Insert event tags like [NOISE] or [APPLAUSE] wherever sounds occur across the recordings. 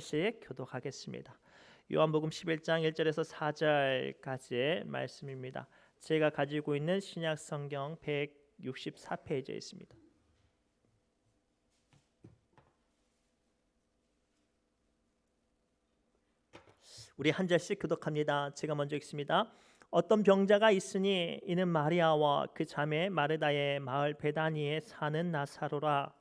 씩 교독하겠습니다. 요한복음 11장 1절에서 4절까지의 말씀입니다. 제가 가지고 있는 신약 성경 164페이지에 있습니다. 우리 한 절씩 교독합니다. 제가 먼저 읽습니다. 어떤 병자가 있으니 이는 마리아와 그 자매 마르다의 마을 베다니에 사는 나사로라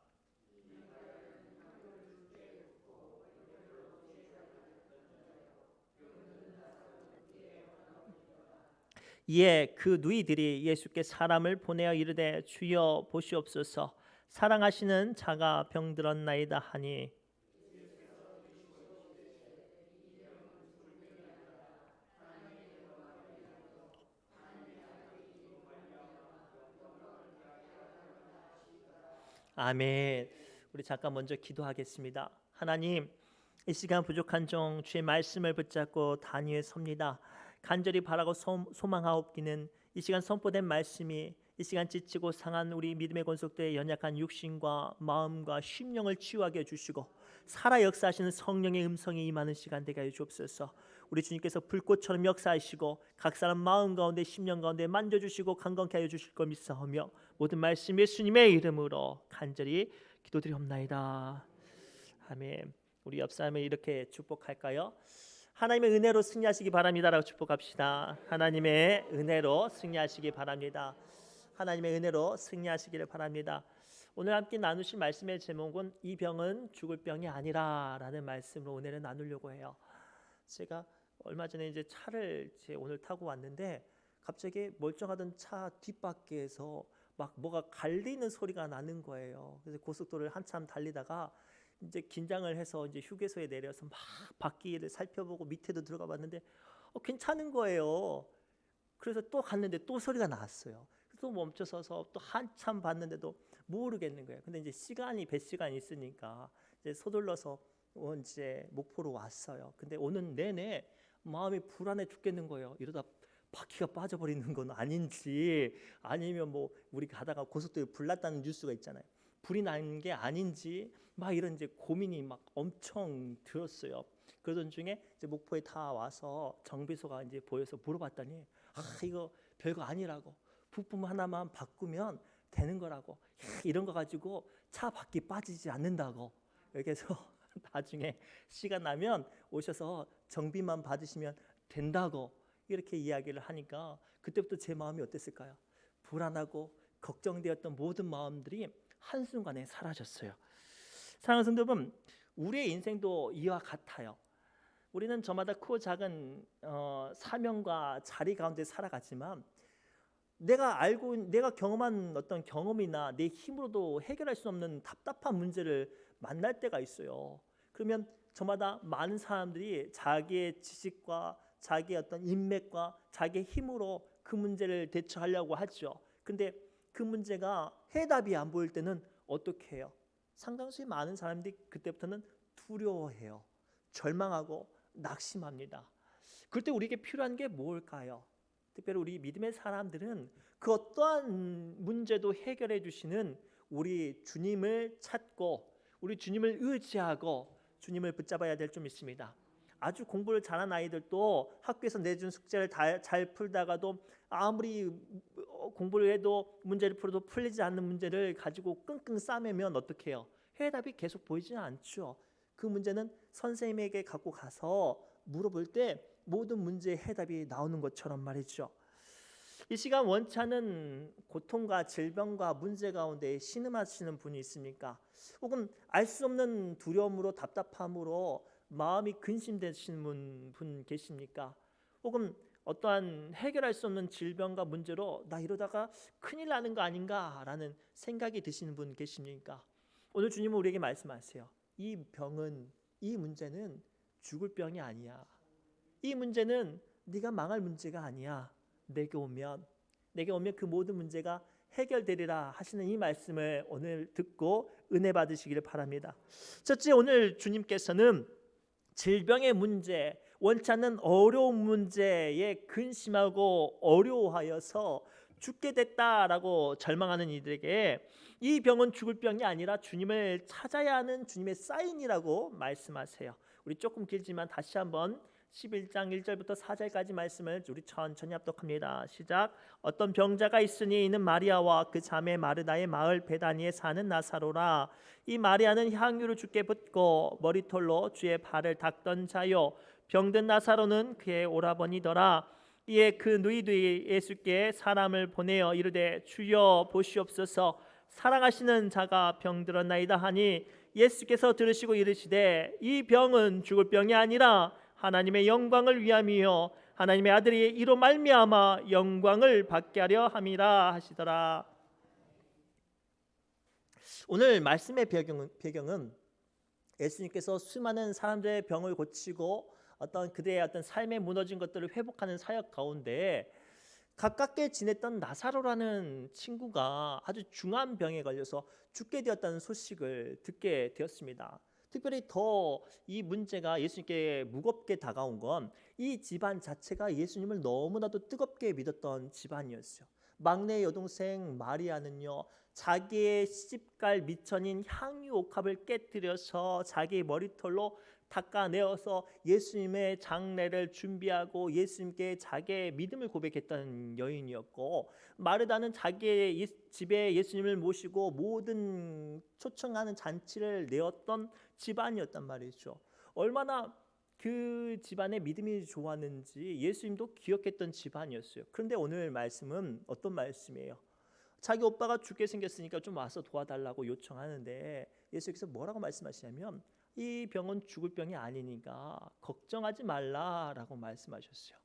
이에 그 누이들이 예수께 사람을 보내어 이르되 주여 보시옵소서 사랑하시는 자가 병들었나이다 하니 아멘. 우리 잠깐 먼저 기도하겠습니다. 하나님, 이 시간 부족한 종 주의 말씀을 붙잡고 단위에 섭니다. 간절히 바라고 소, 소망하옵기는 이 시간 선포된 말씀이 이 시간 지치고 상한 우리 믿음의 권속들의 연약한 육신과 마음과 심령을 치유하게 해주시고 살아 역사하시는 성령의 음성이 임하는 시간 되게 하여 주옵소서. 우리 주님께서 불꽃처럼 역사하시고 각 사람 마음 가운데 심령 가운데 만져주시고 강건케 하여 주실 것 믿사오며 모든 말씀 예수님의 이름으로 간절히 기도드리옵나이다. 아멘. 우리 옆 사람을 이렇게 축복할까요? 하나님의 은혜로 승리하시기 바랍니다라고 축복합시다. 하나님의 은혜로 승리하시기 바랍니다. 하나님의 은혜로 승리하시기를 바랍니다. 오늘 함께 나누실 말씀의 제목은 이 병은 죽을 병이 아니라라는 말씀으로 오늘은 나누려고 해요. 제가 얼마 전에 이제 차를 제 오늘 타고 왔는데 갑자기 멀쩡하던 차 뒷바퀴에서 막 뭐가 갈리는 소리가 나는 거예요. 그래서 고속도로를 한참 달리다가 이제 긴장을 해서 이제 휴게소에 내려서 막 바퀴를 살펴보고 밑에도 들어가 봤는데 어, 괜찮은 거예요. 그래서 또 갔는데 또 소리가 나왔어요. 또 멈춰서서 또 한참 봤는데도 모르겠는 거예요. 근데 이제 시간이 배 시간 있으니까 이제 서둘러서 이제 목포로 왔어요. 근데 오는 내내 마음이 불안해 죽겠는 거예요. 이러다 바퀴가 빠져버리는 건 아닌지 아니면 뭐 우리 가다가 고속도로에 불 났다는 뉴스가 있잖아요. 불이 난 게 아닌지 막 이런 이제 고민이 막 엄청 들었어요. 그러던 중에 이제 목포에 다 와서 정비소가 이제 보여서 물어봤더니 아 이거 별거 아니라고 부품 하나만 바꾸면 되는 거라고 이런 거 가지고 차 바퀴 빠지지 않는다고 이렇게 해서 [LAUGHS] 나중에 시간 나면 오셔서 정비만 받으시면 된다고 이렇게 이야기를 하니까 그때부터 제 마음이 어땠을까요? 불안하고 걱정되었던 모든 마음들이 한순간에 사라졌어요. 사랑하는 성도 여러분, 우리의 인생도 이와 같아요. 우리는 저마다 크고 작은 어, 사명과 자리 가운데 살아가지만 내가 알고 내가 경험한 어떤 경험이나 내 힘으로도 해결할 수 없는 답답한 문제를 만날 때가 있어요. 그러면 저마다 많은 사람들이 자기의 지식과 자기의 어떤 인맥과 자기의 힘으로 그 문제를 대처하려고 하죠. 근데 그 문제가 해답이 안 보일 때는 어떻게 해요? 상당수 많은 사람들이 그때부터는 두려워해요. 절망하고 낙심합니다. 그럴 때 우리에게 필요한 게 뭘까요? 특별히 우리 믿음의 사람들은 그 어떠한 문제도 해결해 주시는 우리 주님을 찾고 우리 주님을 의지하고 주님을 붙잡아야 될 좀 있습니다. 아주 공부를 잘한 아이들도 학교에서 내준 숙제를 다, 잘 풀다가도 아무리 공부를 해도 문제를 풀어도 풀리지 않는 문제를 가지고 끙끙 싸매면 어떻게 해요? 해답이 계속 보이지는 않죠. 그 문제는 선생님에게 갖고 가서 물어볼 때 모든 문제의 해답이 나오는 것처럼 말이죠. 이 시간 않은 고통과 질병과 문제 가운데 신음하시는 분이 있습니까? 혹은 알 수 없는 두려움으로 답답함으로 마음이 근심되시는 분, 분 계십니까? 혹은 어떠한 해결할 수 없는 질병과 문제로 나 이러다가 큰일 나는 거 아닌가라는 생각이 드시는 분 계십니까? 오늘 주님은 우리에게 말씀하세요. 이 병은 이 문제는 죽을 병이 아니야. 이 문제는 네가 망할 문제가 아니야. 내게 오면 내게 오면 그 모든 문제가 해결되리라 하시는 이 말씀을 오늘 듣고 은혜 받으시기를 바랍니다. 첫째 오늘 주님께서는 질병의 문제, 원치 않는 어려운 문제에 근심하고 어려워하여서 죽게 됐다라고 절망하는 이들에게 이 병은 죽을 병이 아니라 주님을 찾아야 하는 주님의 사인이라고 말씀하세요. 우리 조금 길지만 다시 한번 11장 1절부터 4절까지 말씀을 우리 천천히 합독합니다. 시작. 어떤 병자가 있으니 이는 마리아와 그 자매 마르다의 마을 베다니에 사는 나사로라. 이 마리아는 향유를 주께 붓고 머리털로 주의 발을 닦던 자요. 병든 나사로는 그의 오라버니더라. 이에 그 누이들이 예수께 사람을 보내어 이르되 주여 보시옵소서 사랑하시는 자가 병들었나이다 하니 예수께서 들으시고 이르시되 이 병은 죽을 병이 아니라 하나님의 영광을 위함이요 하나님의 아들이 이로 말미암아 영광을 받게 하려 함이라 하시더라. 오늘 말씀의 배경은, 예수님께서 수많은 사람들의 병을 고치고 어떤 그들의 어떤 삶에 무너진 것들을 회복하는 사역 가운데 가깝게 지냈던 나사로라는 친구가 아주 중한 병에 걸려서 죽게 되었다는 소식을 듣게 되었습니다. 특별히 더 이 문제가 예수님께 무겁게 다가온 건 이 집안 자체가 예수님을 너무나도 뜨겁게 믿었던 집안이었어요. 막내 여동생 마리아는요 자기의 시집갈 미천인 향유 옥합을 깨뜨려서 자기 머리털로 닦아내어서 예수님의 장례를 준비하고 예수님께 자기의 믿음을 고백했던 여인이었고 마르다는 자기의 예- 집에 예수님을 모시고 모든 초청하는 잔치를 내었던 집안이었단 말이죠. 얼마나 그 집안의 믿음이 좋았는지 예수님도 기억했던 집안이었어요. 그런데 오늘 말씀은 어떤 말씀이에요? 자기 오빠가 죽게 생겼으니까 좀 와서 도와달라고 요청하는데 예수께서 뭐라고 말씀하시냐면 이 병은 죽을 병이 아니니까 걱정하지 말라라고 말씀하셨어요.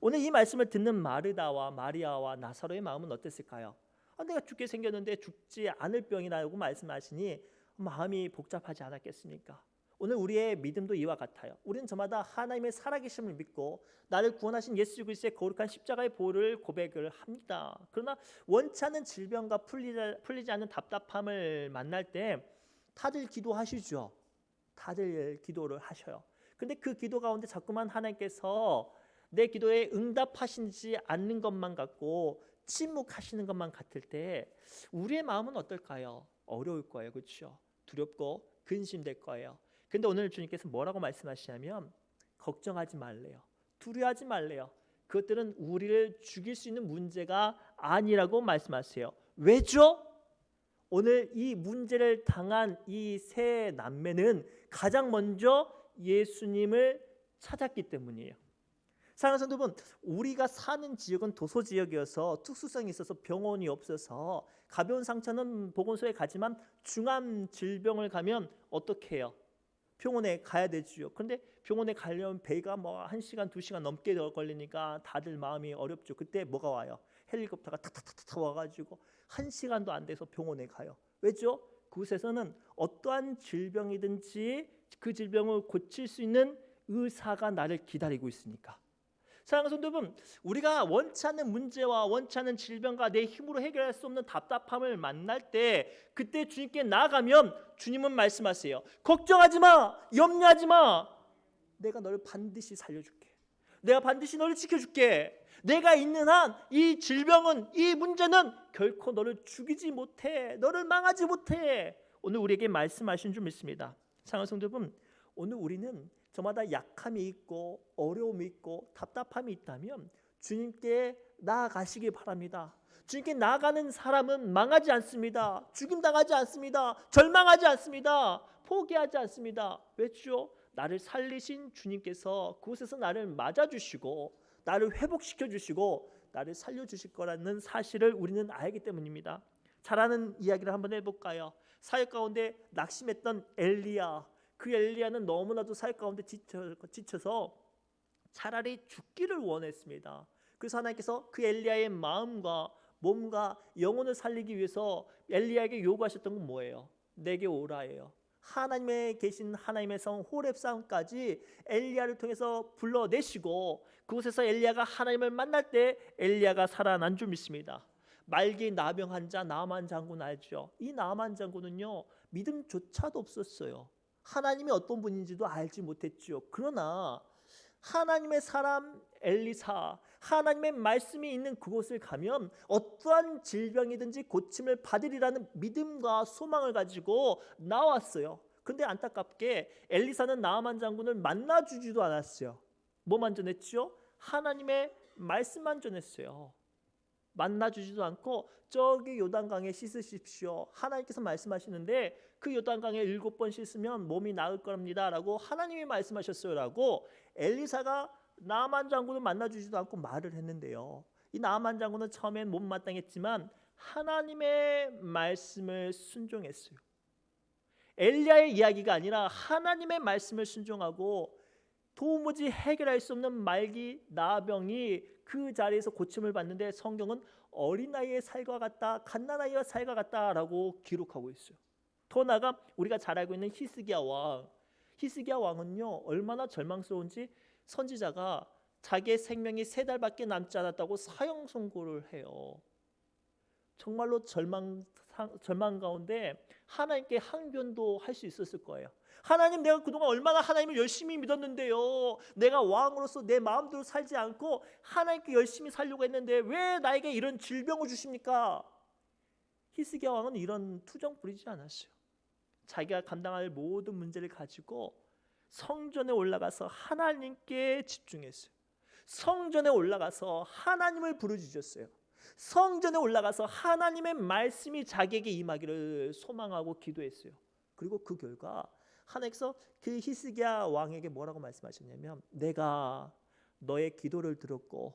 오늘 이 말씀을 듣는 마르다와 마리아와 나사로의 마음은 어땠을까요? 아, 내가 죽게 생겼는데 죽지 않을 병이라고 말씀하시니 마음이 복잡하지 않았겠습니까? 오늘 우리의 믿음도 이와 같아요. 우리는 저마다 하나님의 살아계심을 믿고 나를 구원하신 예수 그리스도의 거룩한 십자가의 보혈을 고백을 합니다. 그러나 원치 않는 질병과 풀리지 않는 답답함을 만날 때 다들 기도하시죠. 다들 기도를 하셔요. 근데 그 기도 가운데 자꾸만 하나님께서 내 기도에 응답하시지 않는 것만 같고 침묵하시는 것만 같을 때 우리의 마음은 어떨까요? 어려울 거예요. 그렇죠? 두렵고 근심될 거예요. 근데 오늘 주님께서 뭐라고 말씀하시냐면 걱정하지 말래요. 두려워하지 말래요. 그것들은 우리를 죽일 수 있는 문제가 아니라고 말씀하세요. 왜죠? 오늘 이 문제를 당한 이 세 남매는 가장 먼저 예수님을 찾았기 때문이에요. 사랑하는 성도분, 우리가 사는 지역은 도소 지역이어서 특수성이 있어서 병원이 없어서 가벼운 상처는 보건소에 가지만 중한 질병을 가면 어떻게 해요? 병원에 가야 되지요. 그런데 병원에 가려면 배가 뭐한 시간 두 시간 넘게 걸리니까 다들 마음이 어렵죠. 그때 뭐가 와요? 헬리콥터가 탁탁탁탁 와 가지고 한 시간도 안 돼서 병원에 가요. 왜죠? 그곳에서는 어떠한 질병이든지 그 질병을 고칠 수 있는 의사가 나를 기다리고 있으니까. 사랑하는 성도분, 우리가 원치 않는 문제와 원치 않는 질병과 내 힘으로 해결할 수 없는 답답함을 만날 때 그때 주님께 나아가면 주님은 말씀하세요. 걱정하지 마, 염려하지 마. 내가 너를 반드시 살려줄게. 내가 반드시 너를 지켜줄게. 내가 있는 한 이 질병은 이 문제는 결코 너를 죽이지 못해. 너를 망하지 못해. 오늘 우리에게 말씀하신 줄 믿습니다. 사랑하는 성도분, 오늘 우리는 저마다 약함이 있고 어려움이 있고 답답함이 있다면 주님께 나아가시기 바랍니다. 주님께 나아가는 사람은 망하지 않습니다. 죽임 당하지 않습니다. 절망하지 않습니다. 포기하지 않습니다. 왜죠? 나를 살리신 주님께서 그곳에서 나를 맞아 주시고 나를 회복시켜 주시고 나를 살려 주실 거라는 사실을 우리는 알기 때문입니다. 잘하는 이야기를 한번 해 볼까요? 사역 가운데 낙심했던 엘리야 그 엘리야는 너무나도 사역 가운데 지쳐, 지쳐서 차라리 죽기를 원했습니다. 그래서 하나님께서 그 엘리야의 마음과 몸과 영혼을 살리기 위해서 엘리야에게 요구하셨던 건 뭐예요? 내게 오라예요. 하나님에 계신 하나님의 성 호렙 산까지 엘리야를 통해서 불러내시고 그곳에서 엘리야가 하나님을 만날 때 엘리야가 살아난 줄 믿습니다. 말기 나병 환자 나만 장군 알죠? 이 나만 장군은요 믿음조차도 없었어요. 하나님이 어떤 분인지도 알지 못했죠. 그러나 하나님의 사람 엘리사, 하나님의 말씀이 있는 그곳을 가면 어떠한 질병이든지 고침을 받으리라는 믿음과 소망을 가지고 나왔어요. 근데 안타깝게 엘리사는 나아만 장군을 만나주지도 않았어요. 뭐만 전했죠? 하나님의 말씀만 전했어요. 만나주지도 않고 저기 요단강에 씻으십시오. 하나님께서 말씀하시는데 그 요단강에 일곱 번 씻으면 몸이 나을 겁니다 라고 하나님이 말씀하셨어요 라고 엘리사가 나아만 장군을 만나주지도 않고 말을 했는데요. 이 나아만 장군은 처음엔 못마땅했지만 하나님의 말씀을 순종했어요. 엘리야의 이야기가 아니라 하나님의 말씀을 순종하고 도무지 해결할 수 없는 말기 나병이 그 자리에서 고침을 받는데 성경은 어린아이의 살과 같다, 갓난아이와 살과 같다라고 기록하고 있어요. 더 나아가 우리가 잘 알고 있는 히스기야 왕, 히스기야 왕은요 얼마나 절망스러운지 선지자가 자기의 생명이 세 달밖에 남지 않았다고 사형 선고를 해요. 정말로 절망 절망 가운데 하나님께 항변도 할 수 있었을 거예요. 하나님 내가 그동안 얼마나 하나님을 열심히 믿었는데요. 내가 왕으로서 내 마음대로 살지 않고 하나님께 열심히 살려고 했는데 왜 나에게 이런 질병을 주십니까? 히스기야 왕은 이런 투정 부리지 않았어요. 자기가 감당할 모든 문제를 가지고 성전에 올라가서 하나님께 집중했어요. 성전에 올라가서 하나님을 부르짖었어요. 성전에 올라가서 하나님의 말씀이 자기에게 임하기를 소망하고 기도했어요. 그리고 그 결과 하나님께서 그 히스기야 왕에게 뭐라고 말씀하셨냐면 내가 너의 기도를 들었고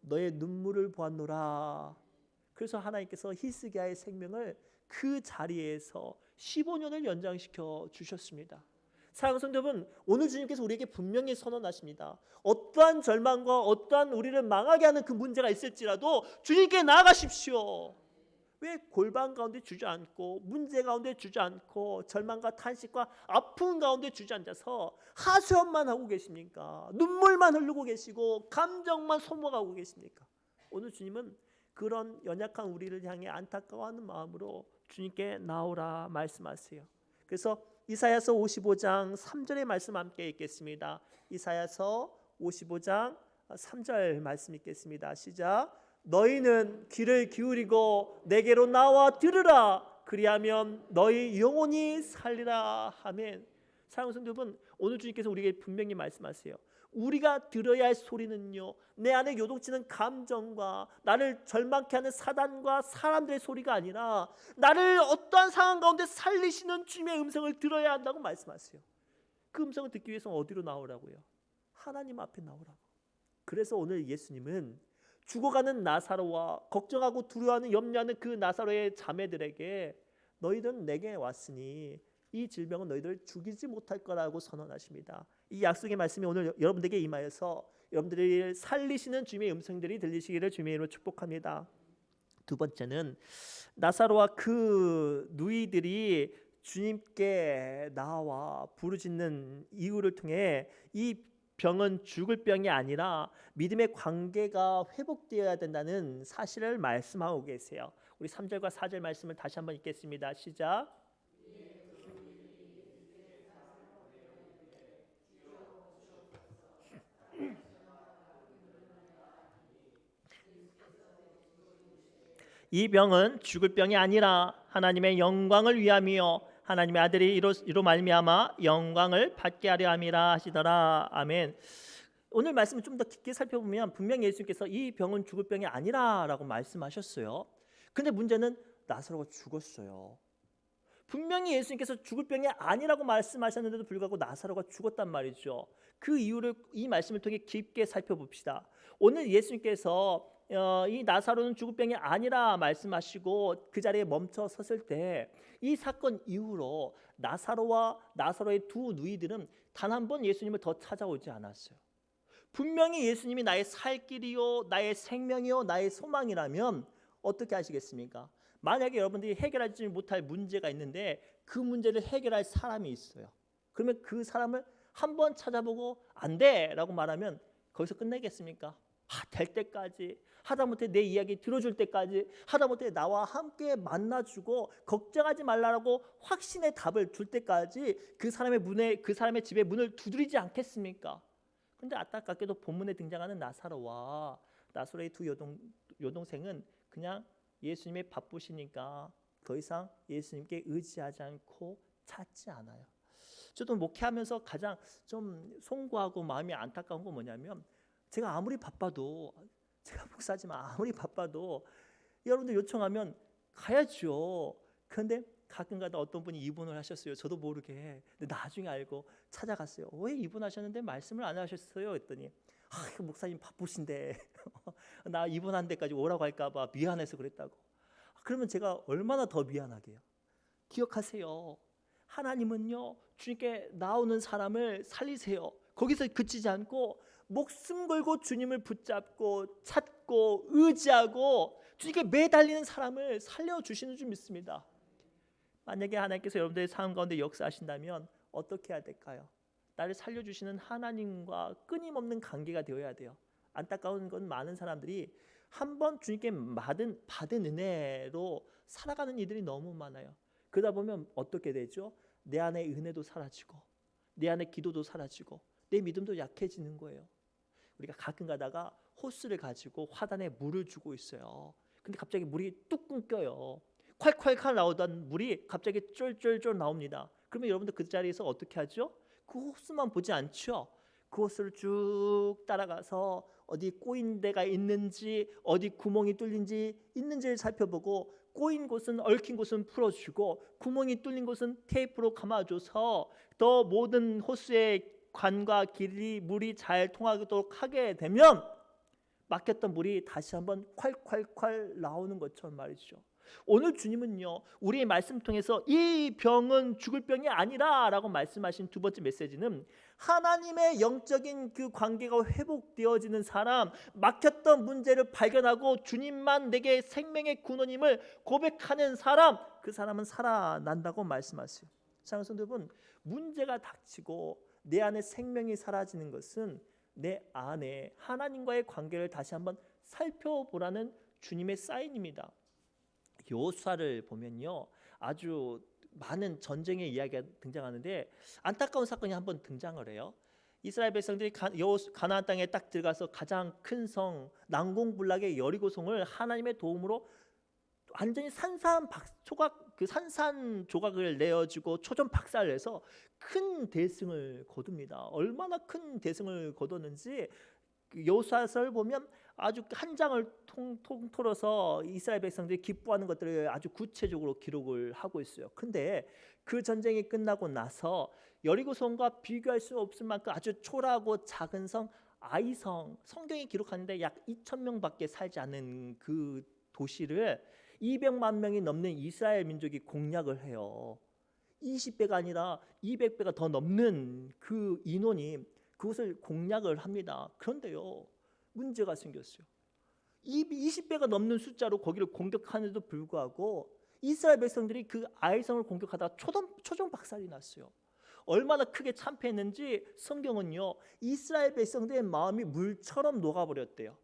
너의 눈물을 보았노라. 그래서 하나님께서 히스기야의 생명을 그 자리에서 15년을 연장시켜 주셨습니다. 사랑하는 성도 여러분, 오늘 주님께서 우리에게 분명히 선언하십니다. 어떠한 절망과 어떠한 우리를 망하게 하는 그 문제가 있을지라도 주님께 나아가십시오. 왜 골방 가운데 주저앉고 문제 가운데 주저앉고 절망과 탄식과 아픔 가운데 주저앉아서 하소연만 하고 계십니까? 눈물만 흐르고 계시고 감정만 소모하고 계십니까? 오늘 주님은 그런 연약한 우리를 향해 안타까워하는 마음으로 주님께 나오라 말씀하세요. 그래서 이사야서 55장 3절의 말씀 함께 읽겠습니다. 이사야서 55장 3절 말씀 읽겠습니다. 시작. 너희는 귀를 기울이고 내게로 나와 들으라. 그리하면 너희 영혼이 살리라. 아멘. 사랑하는 성도 여러분, 오늘 주님께서 우리에게 분명히 말씀하세요. 우리가 들어야 할 소리는요. 내 안에 요동치는 감정과 나를 절망케 하는 사단과 사람들의 소리가 아니라 나를 어떠한 상황 가운데 살리시는 주님의 음성을 들어야 한다고 말씀하세요. 그 음성을 듣기 위해서 어디로 나오라고요? 하나님 앞에 나오라고. 그래서 오늘 예수님은 죽어가는 나사로와 걱정하고 두려워하는 염려하는 그 나사로의 자매들에게 너희들은 내게 왔으니 이 질병은 너희들 죽이지 못할 거라고 선언하십니다. 이 약속의 말씀이 오늘 여러분들에게 임하여서 여러분들이 살리시는 주님의 음성들이 들리시기를 주님의 이름으로 축복합니다. 두 번째는 나사로와 그 누이들이 주님께 나와 부르짖는 이유를 통해 이 병은 죽을 병이 아니라 믿음의 관계가 회복되어야 된다는 사실을 말씀하고 계세요. 우리 3절과 4절 말씀을 다시 한번 읽겠습니다. 시작. 이 병은 죽을 병이 아니라 하나님의 영광을 위함이요 하나님의 아들이 이로, 이로 말미암아 영광을 받게 하려 함이라 하시더라 아멘. 오늘 말씀을 좀 더 깊게 살펴보면 분명히 예수님께서 이 병은 죽을 병이 아니라라고 말씀하셨어요. 근데 문제는 나사로가 죽었어요. 분명히 예수님께서 죽을 병이 아니라고 말씀하셨는데도 불구하고 나사로가 죽었단 말이죠. 그 이유를 이 말씀을 통해 깊게 살펴봅시다. 오늘 예수님께서 어, 이 나사로는 죽을 병이 아니라 말씀하시고 그 자리에 멈춰 섰을 때 이 사건 이후로 나사로와 나사로의 두 누이들은 단 한 번 예수님을 더 찾아오지 않았어요. 분명히 예수님이 나의 살 길이요, 나의 생명이요, 나의 소망이라면 어떻게 하시겠습니까? 만약에 여러분들이 해결하지 못할 문제가 있는데 그 문제를 해결할 사람이 있어요. 그러면 그 사람을 한 번 찾아보고 안 돼라고 말하면 거기서 끝내겠습니까? 아, 될 때까지 하다못해 내 이야기 들어줄 때까지 하다못해 나와 함께 만나주고 걱정하지 말라고 확신의 답을 줄 때까지 그 사람의 문에 그 사람의 집에 문을 두드리지 않겠습니까? 근데 안타깝게도 본문에 등장하는 나사로와 나사로의 두 여동 여동생은 그냥 예수님이 바쁘시니까 더 이상 예수님께 의지하지 않고 찾지 않아요. 저도 목회하면서 가장 좀 송구하고 마음이 안타까운 건 뭐냐면 제가 아무리 바빠도 제가 목사지만 아무리 바빠도 여러분들 요청하면 가야죠. 그런데 가끔가다 어떤 분이 입원을 하셨어요. 저도 모르게. 근데 나중에 알고 찾아갔어요. 왜 입원하셨는데 말씀을 안 하셨어요? 했더니 아, 그 목사님 바쁘신데 [LAUGHS] 나 입원한 데까지 오라고 할까봐 미안해서 그랬다고. 그러면 제가 얼마나 더 미안하게요. 기억하세요. 하나님은요 주님께 나오는 사람을 살리세요. 거기서 그치지 않고 목숨 걸고 주님을 붙잡고 찾고 의지하고 주님께 매달리는 사람을 살려 주시는 줄 믿습니다. 만약에 하나님께서 여러분들의 삶 가운데 역사하신다면 어떻게 해야 될까요? 나를 살려 주시는 하나님과 끊임없는 관계가 되어야 돼요. 안타까운 건 많은 사람들이 한 번 주님께 받은 받은 은혜로 살아가는 이들이 너무 많아요. 그러다 보면 어떻게 되죠? 내 안에 은혜도 사라지고 내 안에 기도도 사라지고 내 믿음도 약해지는 거예요. 우리가 가끔 가다가 호스를 가지고 화단에 물을 주고 있어요. 근데 갑자기 물이 뚝 끊겨요. 콸콸콸 나오던 물이 갑자기 쫄쫄쫄 나옵니다. 그러면 여러분들 그 자리에서 어떻게 하죠? 그 호스만 보지 않죠. 그 호스를 쭉 따라가서 어디 꼬인 데가 있는지 어디 구멍이 뚫린지 있는지를 살펴보고 꼬인 곳은 얽힌 곳은 풀어주고 구멍이 뚫린 곳은 테이프로 감아줘서 더 모든 호스의 관과 길이 물이 잘 통하도록 하게 되면 막혔던 물이 다시 한번 콸콸콸 나오는 것처럼 말이죠. 오늘 주님은요 우리의 말씀 통해서 이 병은 죽을 병이 아니라라고 말씀하신 두 번째 메시지는 하나님의 영적인 그 관계가 회복되어지는 사람 막혔던 문제를 발견하고 주님만 내게 생명의 근원임을 고백하는 사람 그 사람은 살아난다고 말씀하세요. 여러분 문제가 닥치고 내 안에 생명이 사라지는 것은 내 안에 하나님과의 관계를 다시 한번 살펴보라는 주님의 사인입니다. 요수아를 보면요 아주 많은 전쟁의 이야기가 등장하는데 안타까운 사건이 한 번 등장을 해요. 이스라엘 백성들이 가나안 땅에 딱 들어가서 가장 큰 성 난공불락의 여리고성을 하나님의 도움으로 완전히 박, 조각 그 산산 조각을 내어주고 초전 박살을 해서 큰 대승을 거둡니다. 얼마나 큰 대승을 거뒀는지 그 여호수아서를 보면 아주 한 장을 통, 통틀어서 이스라엘 백성들이 기뻐하는 것들을 아주 구체적으로 기록을 하고 있어요. 근데 그 전쟁이 끝나고 나서 여리고성과 비교할 수 없을 만큼 아주 초라하고 작은 성 아이성 성경이 기록하는데 약 2천 명밖에 살지 않는 그 도시를 200만 명이 넘는 이스라엘 민족이 공략을 해요. 20배가 아니라 200배가 더 넘는 그 인원이 그것을 공략을 합니다. 그런데요. 문제가 생겼어요. 이 20배가 넘는 숫자로 거기를 공격하는데도 불구하고 이스라엘 백성들이 그 아이성을 공격하다가 초점, 초정 박살이 났어요. 얼마나 크게 참패했는지 성경은요. 이스라엘 백성들의 마음이 물처럼 녹아버렸대요.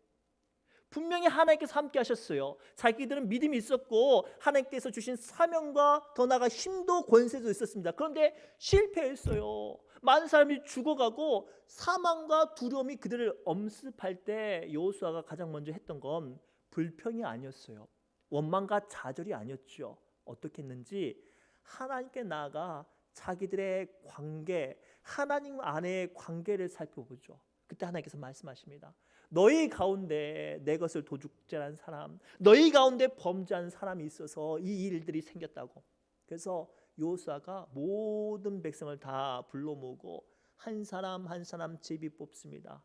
분명히 하나님께서 함께 하셨어요. 자기들은 믿음이 있었고 하나님께서 주신 사명과 더 나아가 힘도 권세도 있었습니다. 그런데 실패했어요. 많은 사람이 죽어가고 사망과 두려움이 그들을 엄습할 때 여호수아가 가장 먼저 했던 건 불평이 아니었어요. 원망과 좌절이 아니었죠. 어떻게 했는지 하나님께 나아가 자기들의 관계, 하나님 안의 관계를 살펴보죠. 그때 하나님께서 말씀하십니다. 너희 가운데 내 것을 도둑질한 사람, 너희 가운데 범죄한 사람이 있어서 이 일들이 생겼다고. 그래서 요수아가 모든 백성을 다 불러 모으고 한 사람 한 사람 제비 뽑습니다.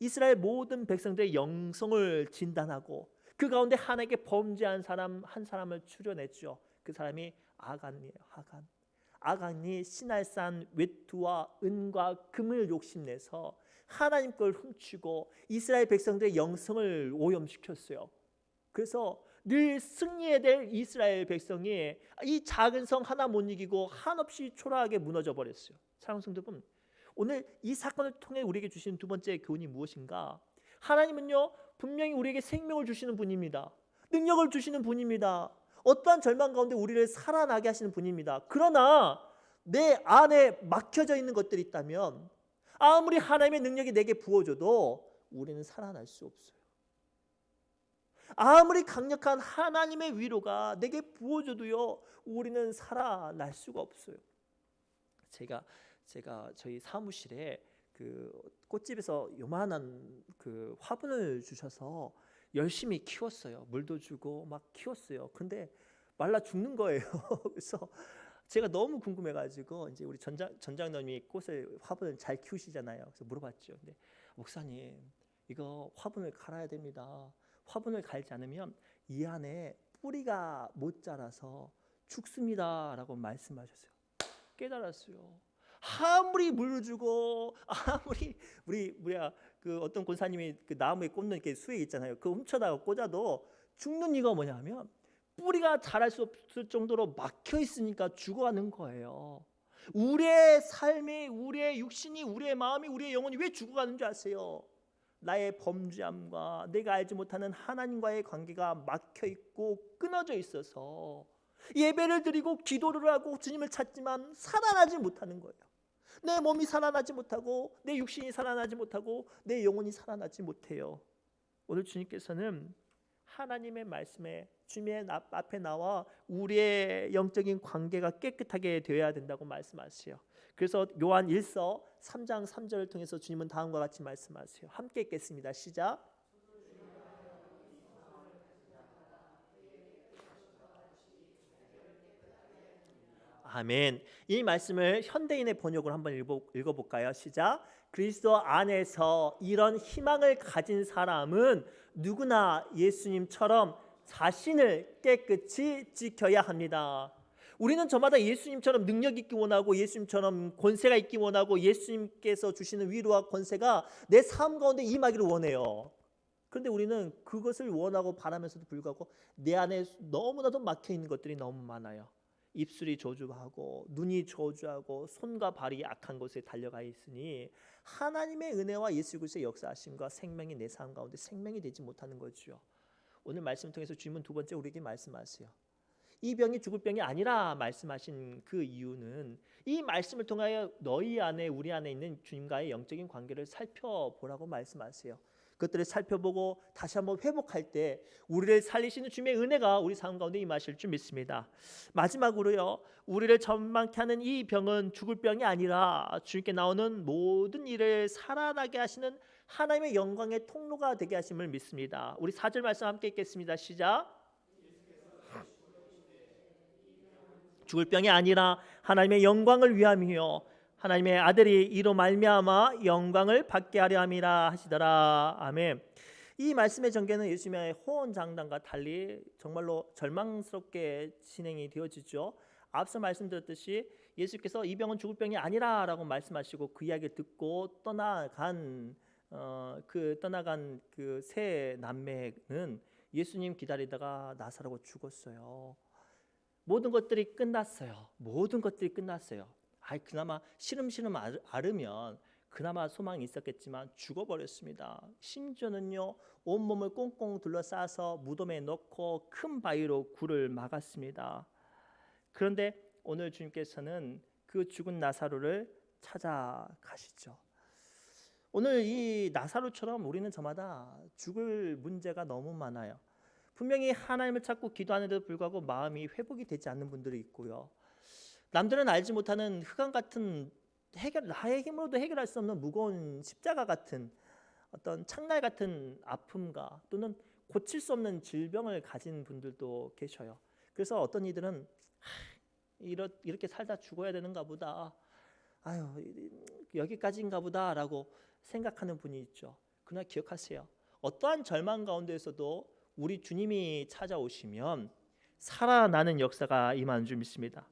이스라엘 모든 백성들의 영성을 진단하고 그 가운데 하나님께 범죄한 사람 한 사람을 추려냈죠. 그 사람이 아간이에요. 아간. 아간이 시날산 외투와 은과 금을 욕심내서 하나님 걸 훔치고 이스라엘 백성들의 영성을 오염시켰어요. 그래서 늘 승리해야 될 이스라엘 백성이 이 작은 성 하나 못 이기고 한없이 초라하게 무너져 버렸어요. 사랑하는 성도 여러분, 오늘 이 사건을 통해 우리에게 주신 두 번째 교훈이 무엇인가? 하나님은요 분명히 우리에게 생명을 주시는 분입니다. 능력을 주시는 분입니다. 어떠한 절망 가운데 우리를 살아나게 하시는 분입니다. 그러나 내 안에 막혀져 있는 것들이 있다면 아무리 하나님의 능력이 내게 부어줘도 우리는 살아날 수 없어요. 아무리 강력한 하나님의 위로가 내게 부어줘도요, 우리는 살아날 수가 없어요. 제가 제가 저희 사무실에 그 꽃집에서 요만한 그 화분을 주셔서 열심히 키웠어요. 물도 주고 막 키웠어요. 근데 말라 죽는 거예요. [LAUGHS] 그래서 제가 너무 궁금해가지고 이제 우리 전장 전장님이 꽃을 화분을 잘 키우시잖아요. 그래서 물어봤죠. 근데 목사님 이거 화분을 갈아야 됩니다. 화분을 갈지 않으면 이 안에 뿌리가 못 자라서 죽습니다라고 말씀하셨어요. 깨달았어요. 아무리 물을 주고 아무리 우리 뭐야 그 어떤 권사님이 그 나무에 꽂는 이렇게 수에 있잖아요. 그 훔쳐다가 꽂아도 죽는 이유가 뭐냐면 뿌리가 자랄 수 없을 정도로 막혀 있으니까 죽어가는 거예요. 우리의 삶이 우리의 육신이 우리의 마음이 우리의 영혼이 왜 죽어가는 줄 아세요? 나의 범죄함과 내가 알지 못하는 하나님과의 관계가 막혀 있고 끊어져 있어서 예배를 드리고 기도를 하고 주님을 찾지만 살아나지 못하는 거예요. 내 몸이 살아나지 못하고 내 육신이 살아나지 못하고 내 영혼이 살아나지 못해요. 오늘 주님께서는 하나님의 말씀에 주님의 앞- 앞에 나와 우리의 영적인 관계가 깨끗하게 되어야 된다고 말씀하세요. 그래서 요한 1서 3장 3절을 통해서 주님은 다음과 같이 말씀하세요. 함께 읽겠습니다. 시작. 아멘. 이 말씀을 현대인의 번역으로 한번 읽어, 읽어볼까요? 시작. 그리스도 안에서 이런 희망을 가진 사람은 누구나 예수님처럼 자신을 깨끗이 지켜야 합니다. 우리는 저마다 예수님처럼 능력 있기 원하고 예수님처럼 권세가 있기 원하고 예수님께서 주시는 위로와 권세가 내 삶 가운데 임하기를 원해요. 그런데 우리는 그것을 원하고 바라면서도 불구하고 내 안에 너무나도 막혀 있는 것들이 너무 많아요. 입술이 저주하고 눈이 저주하고 손과 발이 악한 곳에 달려가 있으니 하나님의 은혜와 예수 그리스도의 역사하심과 생명이 내 삶 가운데 생명이 되지 못하는 거죠. 오늘 말씀 통해서 주님은 두 번째 우리에게 말씀하세요. 이 병이 죽을 병이 아니라 말씀하신 그 이유는 이 말씀을 통하여 너희 안에 우리 안에 있는 주님과의 영적인 관계를 살펴보라고 말씀하세요. 그것들을 살펴보고 다시 한번 회복할 때 우리를 살리시는 주님의 은혜가 우리 삶 가운데 임하실 줄 믿습니다. 마지막으로요. 우리를 전망케 하는 이 병은 죽을 병이 아니라 주님께 나오는 모든 일을 살아나게 하시는 하나님의 영광의 통로가 되게 하심을 믿습니다. 우리 사절 말씀 함께 읽겠습니다. 시작. 죽을 병이 아니라 하나님의 영광을 위함이요 하나님의 아들이 이로 말미암아 영광을 받게 하려 함이라 하시더라 아멘. 이 말씀의 전개는 예수님의 호언장담과 달리 정말로 절망스럽게 진행이 되어지죠. 앞서 말씀드렸듯이 예수께서 이 병은 죽을 병이 아니라라고 말씀하시고 그 이야기를 듣고 떠나간 어, 그 떠나간 그 세 남매는 예수님 기다리다가 나사로가 죽었어요. 모든 것들이 끝났어요. 모든 것들이 끝났어요. 아이 그나마 시름시름 알- 앓으면 그나마 소망이 있었겠지만 죽어버렸습니다. 심지어는요 온 몸을 꽁꽁 둘러싸서 무덤에 넣고 큰 바위로 굴을 막았습니다. 그런데 오늘 주님께서는 그 죽은 나사로를 찾아가시죠. 오늘 이 나사로처럼 우리는 저마다 죽을 문제가 너무 많아요. 분명히 하나님을 찾고 기도하는데도 불구하고 마음이 회복이 되지 않는 분들이 있고요. 남들은 알지 못하는 흑암 같은 해결 나의 힘으로도 해결할 수 없는 무거운 십자가 같은 어떤 창날 같은 아픔과 또는 고칠 수 없는 질병을 가진 분들도 계셔요. 그래서 어떤 이들은 하, 이렇, 이렇게 살다 죽어야 되는가 보다. 아유 여기까지인가 보다라고 생각하는 분이 있죠. 그러나 기억하세요. 어떠한 절망 가운데에서도 우리 주님이 찾아오시면 살아나는 역사가 임하는 줄 믿습니다.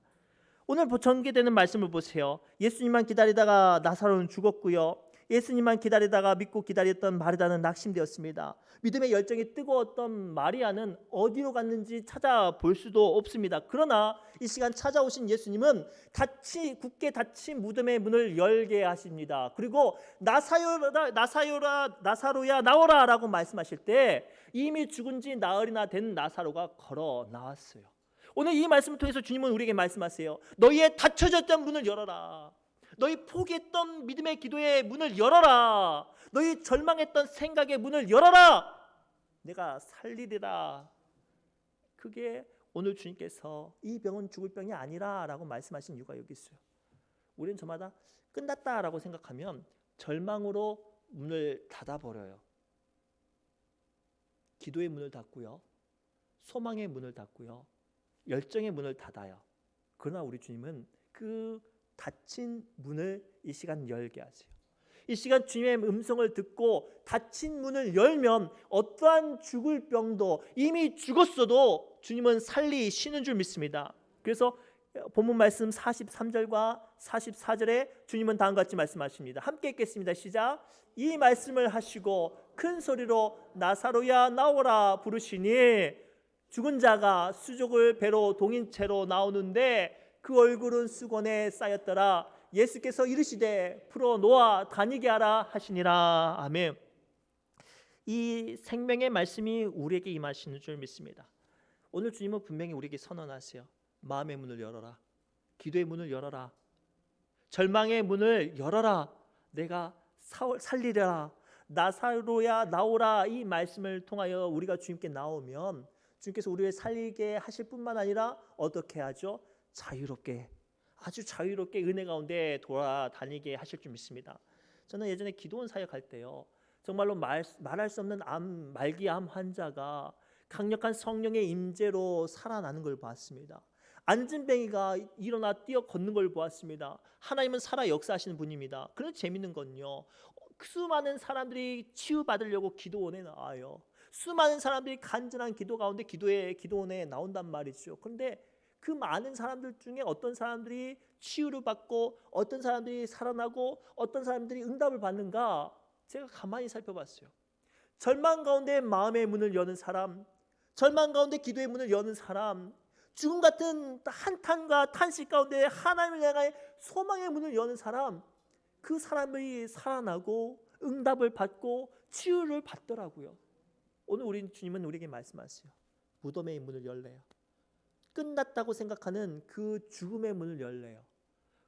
오늘 전개되는 말씀을 보세요. 예수님만 기다리다가 나사로는 죽었고요. 예수님만 기다리다가 믿고 기다렸던 마르다는 낙심되었습니다. 믿음의 열정이 뜨거웠던 마리아는 어디로 갔는지 찾아볼 수도 없습니다. 그러나 이 시간 찾아오신 예수님은 닫히 굳게 닫힌 무덤의 문을 열게 하십니다. 그리고 나사요라 나사요라 나사로야 나오라라고 말씀하실 때 이미 죽은 지 나흘이나 된 나사로가 걸어 나왔어요. 오늘 이 말씀을 통해서 주님은 우리에게 말씀하세요. 너희의 닫혀졌던 문을 열어라. 너희 포기했던 믿음의 기도의 문을 열어라. 너희 절망했던 생각의 문을 열어라. 내가 살리리라. 그게 오늘 주님께서 이 병은 죽을 병이 아니라라고 말씀하신 이유가 여기 있어요. 우리는 저마다 끝났다라고 생각하면 절망으로 문을 닫아 버려요. 기도의 문을 닫고요. 소망의 문을 닫고요. 열정의 문을 닫아요. 그러나 우리 주님은 그 닫힌 문을 이 시간 열게 하세요. 이 시간 주님의 음성을 듣고 닫힌 문을 열면 어떠한 죽을 병도 이미 죽었어도 주님은 살리시는 줄 믿습니다. 그래서 본문 말씀 43절과 44절에 주님은 다음과 같이 말씀하십니다. 함께 읽겠습니다. 시작. 이 말씀을 하시고 큰 소리로 나사로야 나오라 부르시니 죽은 자가 수족을 배로 동인 채로 나오는데 그 얼굴은 수건에 쌓였더라. 예수께서 이르시되 풀어 놓아 다니게 하라 하시니라. 아멘. 이 생명의 말씀이 우리에게 임하시는 줄 믿습니다. 오늘 주님은 분명히 우리에게 선언하세요. 마음의 문을 열어라. 기도의 문을 열어라. 절망의 문을 열어라. 내가 사- 살리라. 나사로야 나오라. 이 말씀을 통하여 우리가 주님께 나오면 주님께서 우리를 살리게 하실 뿐만 아니라 어떻게 하죠? 자유롭게 아주 자유롭게 은혜 가운데 돌아다니게 하실 줄 믿습니다. 저는 예전에 기도원 사역할 때요. 정말로 말, 말할 수 없는 암 말기암 환자가 강력한 성령의 임재로 살아나는 걸 봤습니다. 안진뱅이가 일어나 뛰어 걷는 걸 보았습니다. 하나님은 살아 역사하시는 분입니다. 그런데 재밌는 건요. 수많은 사람들이 치유받으려고 기도원에 나와요. 수많은 사람들이 간절한 기도 가운데 기도에 기도원에 나온단 말이죠. 그런데 그 많은 사람들 중에 어떤 사람들이 치유를 받고 어떤 사람들이 살아나고 어떤 사람들이 응답을 받는가 제가 가만히 살펴봤어요. 절망 가운데 마음의 문을 여는 사람, 절망 가운데 기도의 문을 여는 사람, 죽음 같은 한탄과 탄식 가운데 하나님을 향해 소망의 문을 여는 사람, 그 사람이 살아나고 응답을 받고 치유를 받더라고요. 오늘 우리 주님은 우리에게 말씀하세요. 무덤의 문을 열래요. 끝났다고 생각하는 그 죽음의 문을 열래요.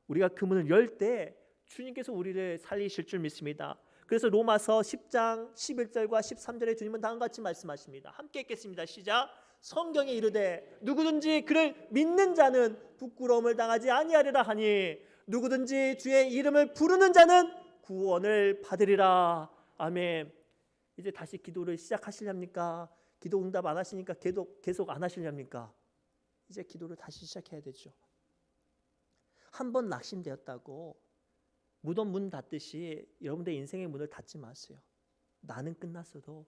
우리가 그 문을 열 때 주님께서 우리를 살리실 줄 믿습니다. 그래서 로마서 10장 11절과 13절에 주님은 다음과 같이 말씀하십니다. 함께 읽겠습니다. 시작. 성경에 이르되 누구든지 그를 믿는 자는 부끄러움을 당하지 아니하리라 하니 누구든지 주의 이름을 부르는 자는 구원을 받으리라. 아멘. 이제 다시 기도를 시작하시렵니까? 기도 응답 안 하시니까 계속 계속 안 하시렵니까? 이제 기도를 다시 시작해야 되죠. 한 번 낙심되었다고 무덤 문 닫듯이 여러분들 인생의 문을 닫지 마세요. 나는 끝났어도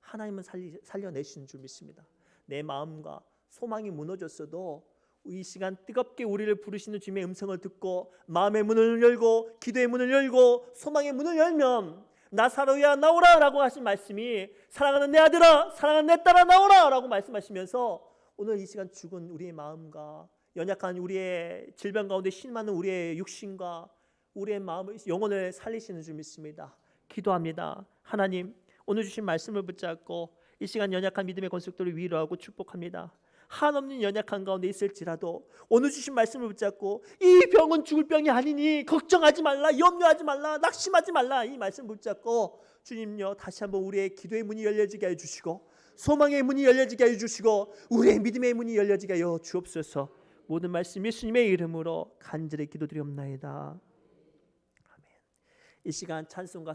하나님은 살리, 살려내시는 줄 믿습니다. 내 마음과 소망이 무너졌어도 이 시간 뜨겁게 우리를 부르시는 주님의 음성을 듣고 마음의 문을 열고 기도의 문을 열고 소망의 문을 열면 나사로야 나오라 라고 하신 말씀이 사랑하는 내 아들아 사랑하는 내 딸아 나오라 라고 말씀하시면서 오늘 이 시간 죽은 우리의 마음과 연약한 우리의 질병 가운데 신많은 우리의 육신과 우리의 마음을 영혼을 살리시는 줄 믿습니다. 기도합니다. 하나님 오늘 주신 말씀을 붙잡고 이 시간 연약한 믿음의 건축들을 위로하고 축복합니다. 한없는 연약한 가운데 있을지라도 오늘 주신 말씀을 붙잡고 이 병은 죽을 병이 아니니 걱정하지 말라 염려하지 말라 낙심하지 말라 이 말씀 붙잡고 주님요 다시 한번 우리의 기도의 문이 열려지게 해 주시고 소망의 문이 열려지게 해 주시고 우리의 믿음의 문이 열려지게 하여 주옵소서. 모든 말씀 예수님의 이름으로 간절히 기도드리옵나이다. 아멘. 이 시간 찬송가